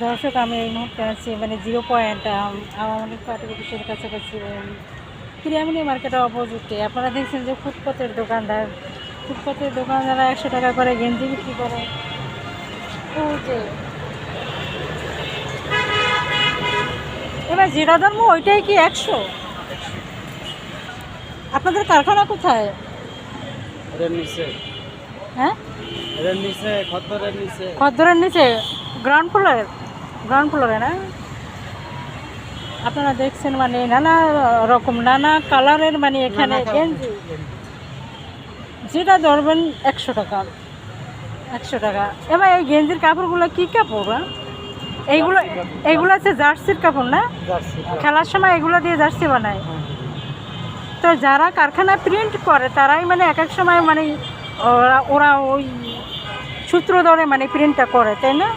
দর্শক আমি এই মুহূর্তে আছি মানে জিরো পয়েন্ট আওয়ামী পার্টি অফিসের কাছাকাছি প্রিয়ামনি মার্কেটের অপোজিটে। আপনারা দেখছেন যে ফুটপাতের দোকানদার ফুটপাতের দোকানদাররা একশো টাকা করে গেঞ্জি বিক্রি করে। যে। এবার জিরা ধর্ম ওইটাই কি একশো? আপনাদের কারখানা কোথায়? হ্যাঁ? খদ্দরের নিচে? গ্রাউন্ড ফ্লোরে গ্রাউন্ড ফ্লোরে না? আপনারা দেখছেন মানে নানা রকম নানা কালারের মানে এখানে গেঞ্জি। যেটা ধরবেন একশো টাকা একশো টাকা। এবার এই গেঞ্জির কাপড়গুলো কী কাপড় হ্যাঁ? এইগুলো এইগুলো আছে জার্সির কাপড় না? খেলার সময় এগুলো দিয়ে জার্সি বানায়। তো যারা কারখানায় প্রিন্ট করে তারাই মানে এক এক সময় মানে ওরা ওই সূত্র ধরে মানে প্রিন্টটা করে তাই না?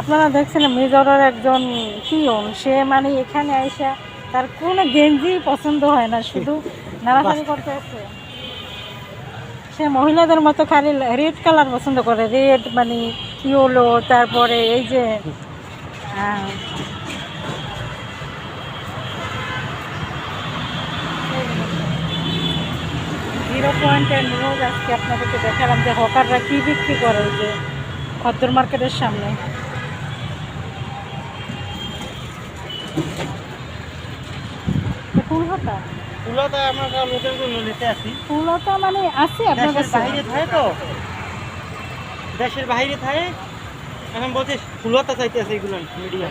আপনারা দেখছেন মেজরের একজন পিয়ন সে মানে এখানে আইসা তার কোনো গেঞ্জি পছন্দ হয় না শুধু নাড়াচাড়ি করতে আছে সে মহিলাদের মতো খালি রেড কালার পছন্দ করে রেড মানে ইয়েলো তারপরে এই যে জিরো পয়েন্টের নিউজ আজকে আপনাদেরকে দেখালাম যে হকাররা কী বিক্রি করে যে খদ্দর মার্কেটের সামনে। আমরা নিতে আসি মানে আছে আপনার দেশের কাছে? বাইরে থাকে তো। দেশের বাইরে থাকে। এখন বলছিস ফুলতা চাইতে আছে এগুলো মিডিয়া